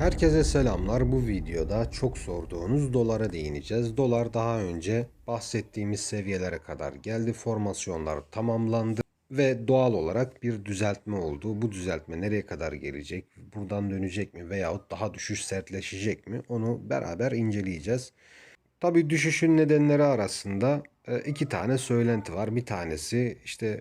Herkese selamlar. Bu videoda çok sorduğunuz dolara değineceğiz. Dolar daha önce bahsettiğimiz seviyelere kadar geldi. Formasyonlar tamamlandı ve doğal olarak bir düzeltme oldu. Bu düzeltme nereye kadar gelecek? Buradan dönecek mi veyahut daha düşüş sertleşecek mi? Onu beraber inceleyeceğiz. Tabii düşüşün nedenleri arasında e, iki tane söylenti var. Bir tanesi işte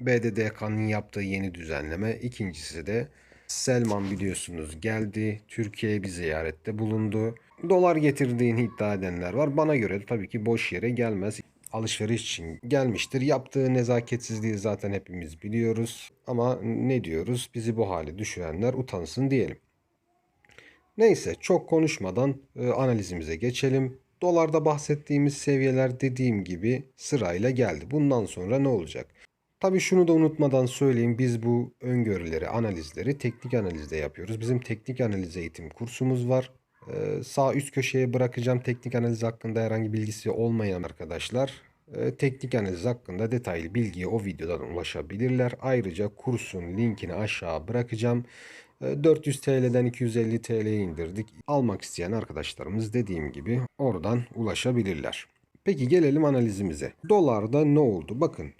BDDK'nın yaptığı yeni düzenleme. İkincisi de Selman biliyorsunuz geldi. Türkiye'ye bir ziyarette bulundu. Dolar getirdiğini iddia edenler var. Bana göre tabii ki boş yere gelmez. Alışveriş için gelmiştir. Yaptığı nezaketsizliği zaten hepimiz biliyoruz. Ama ne diyoruz? Bizi bu hale düşürenler utansın diyelim. Neyse çok konuşmadan e, analizimize geçelim. Dolarda bahsettiğimiz seviyeler dediğim gibi sırayla geldi. Bundan sonra ne olacak? Tabii şunu da unutmadan söyleyeyim. Biz bu öngörüleri, analizleri teknik analizde yapıyoruz. Bizim teknik analiz eğitim kursumuz var. Ee, sağ üst köşeye bırakacağım teknik analiz hakkında herhangi bilgisi olmayan arkadaşlar. e, teknik analiz hakkında detaylı bilgiye o videodan ulaşabilirler. Ayrıca kursun linkini aşağı bırakacağım. E, 400 TL'den 250 TL'ye indirdik. Almak isteyen arkadaşlarımız dediğim gibi oradan ulaşabilirler. Peki gelelim analizimize. Dolarda ne oldu? Bakın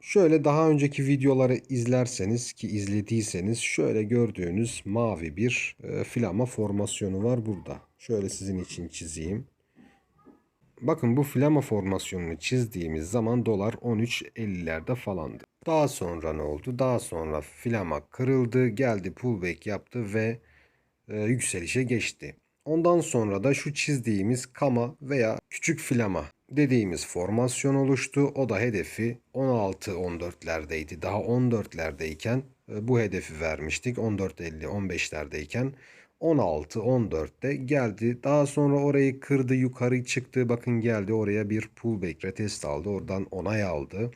Şöyle daha önceki videoları izlerseniz ki izlediyseniz şöyle gördüğünüz mavi bir e, flama formasyonu var burada. Şöyle sizin için çizeyim. Bakın bu flama formasyonunu çizdiğimiz zaman dolar 13.50'lerde falandı. Daha sonra ne oldu? Daha sonra flama kırıldı, geldi pullback yaptı ve e, yükselişe geçti. Ondan sonra da şu çizdiğimiz kama veya küçük flama dediğimiz formasyon oluştu. O da hedefi 16-14'lerdeydi. Daha 14'lerdeyken e, bu hedefi vermiştik. 14.50-15'lerdeyken 16-14'te geldi. Daha sonra orayı kırdı, yukarı çıktı. Bakın geldi oraya bir pullback retest aldı. Oradan onay aldı.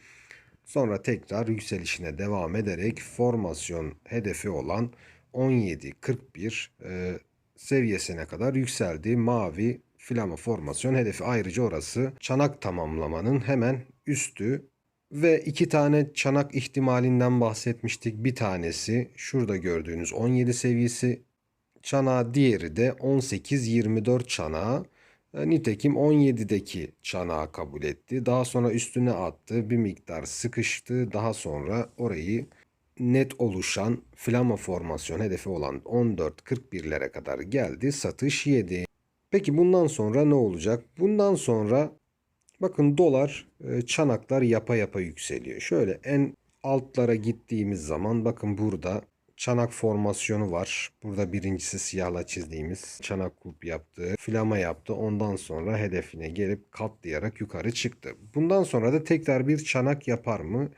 Sonra tekrar yükselişine devam ederek formasyon hedefi olan 17.41 e, seviyesine kadar yükseldi. Mavi flama formasyon hedefi ayrıca orası çanak tamamlamanın hemen üstü ve iki tane çanak ihtimalinden bahsetmiştik. Bir tanesi şurada gördüğünüz 17 seviyesi çanağı, diğeri de 18-24 çanağı. E, Nitekim 17'deki çanağı kabul etti. Daha sonra üstüne attı. Bir miktar sıkıştı. Daha sonra orayı net oluşan flama formasyon hedefi olan 14.41'lere kadar geldi. Satış yedi. Peki bundan sonra ne olacak? Bundan sonra bakın dolar e, çanaklar yapa yapa yükseliyor. Şöyle en altlara gittiğimiz zaman bakın burada çanak formasyonu var. Burada birincisi siyahla çizdiğimiz çanak kulp yaptı. Flama yaptı. Ondan sonra hedefine gelip katlayarak yukarı çıktı. Bundan sonra da tekrar bir çanak yapar mı?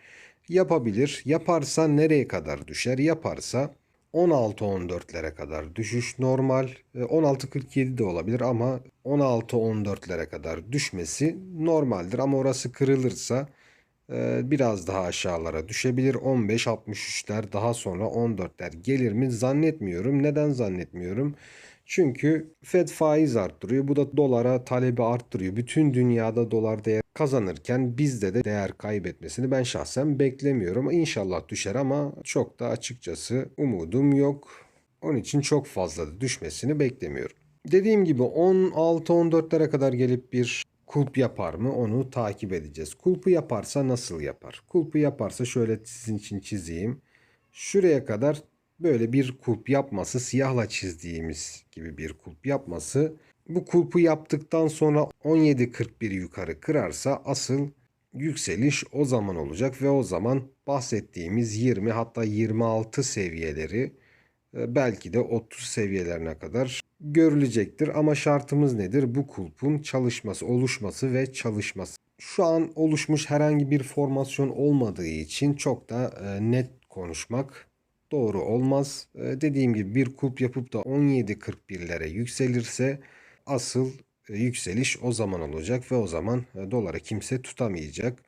Yapabilir. Yaparsa nereye kadar düşer? Yaparsa 16-14'lere kadar düşüş normal. 16-47 de olabilir ama 16-14'lere kadar düşmesi normaldir. Ama orası kırılırsa e, biraz daha aşağılara düşebilir. 15-63'ler daha sonra 14'ler gelir mi zannetmiyorum. Neden zannetmiyorum? Çünkü Fed faiz arttırıyor. Bu da dolara talebi arttırıyor. Bütün dünyada dolar değer kazanırken bizde de değer kaybetmesini ben şahsen beklemiyorum. İnşallah düşer ama çok da açıkçası umudum yok. Onun için çok fazla da düşmesini beklemiyorum. Dediğim gibi 16-14'lere kadar gelip bir kulp yapar mı onu takip edeceğiz. Kulpu yaparsa nasıl yapar? Kulpu yaparsa şöyle sizin için çizeyim. Şuraya kadar böyle bir kulp yapması siyahla çizdiğimiz gibi bir kulp yapması bu kulpu yaptıktan sonra 17.41 yukarı kırarsa asıl yükseliş o zaman olacak ve o zaman bahsettiğimiz 20 hatta 26 seviyeleri belki de 30 seviyelerine kadar görülecektir. Ama şartımız nedir? Bu kulpun çalışması, oluşması ve çalışması. Şu an oluşmuş herhangi bir formasyon olmadığı için çok da e, net konuşmak doğru olmaz. E, dediğim gibi bir kulp yapıp da 17.41'lere yükselirse asıl e, yükseliş o zaman olacak ve o zaman dolara kimse tutamayacak.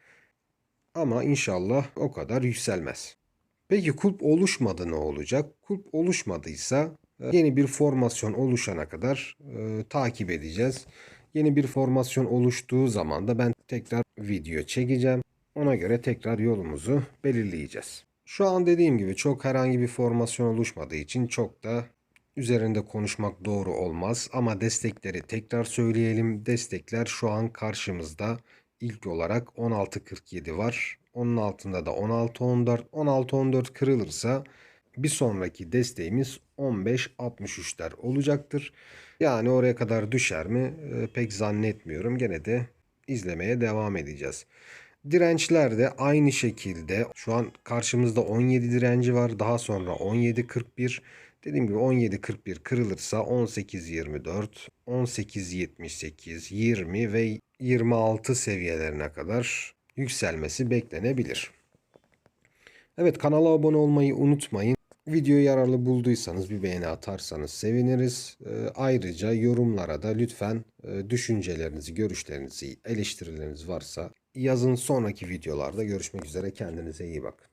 Ama inşallah o kadar yükselmez. Peki kulp oluşmadı ne olacak? Kulp oluşmadıysa e, yeni bir formasyon oluşana kadar e, takip edeceğiz. Yeni bir formasyon oluştuğu zaman da ben tekrar video çekeceğim. Ona göre tekrar yolumuzu belirleyeceğiz. Şu an dediğim gibi çok herhangi bir formasyon oluşmadığı için çok da üzerinde konuşmak doğru olmaz ama destekleri tekrar söyleyelim. Destekler şu an karşımızda ilk olarak 16.47 var. Onun altında da 16.14. 16.14 kırılırsa bir sonraki desteğimiz 15.63'ler olacaktır. Yani oraya kadar düşer mi Ee, pek zannetmiyorum. Gene de izlemeye devam edeceğiz. Dirençler de aynı şekilde şu an karşımızda 17 direnci var. Daha sonra 17.41 Dediğim gibi 17.41 kırılırsa 18.24, 18.78, 20 ve 26 seviyelerine kadar yükselmesi beklenebilir. Evet kanala abone olmayı unutmayın. Videoyu yararlı bulduysanız bir beğeni atarsanız seviniriz. Ee, ayrıca yorumlara da lütfen e, düşüncelerinizi, görüşlerinizi, eleştirileriniz varsa yazın sonraki videolarda görüşmek üzere. Kendinize iyi bakın.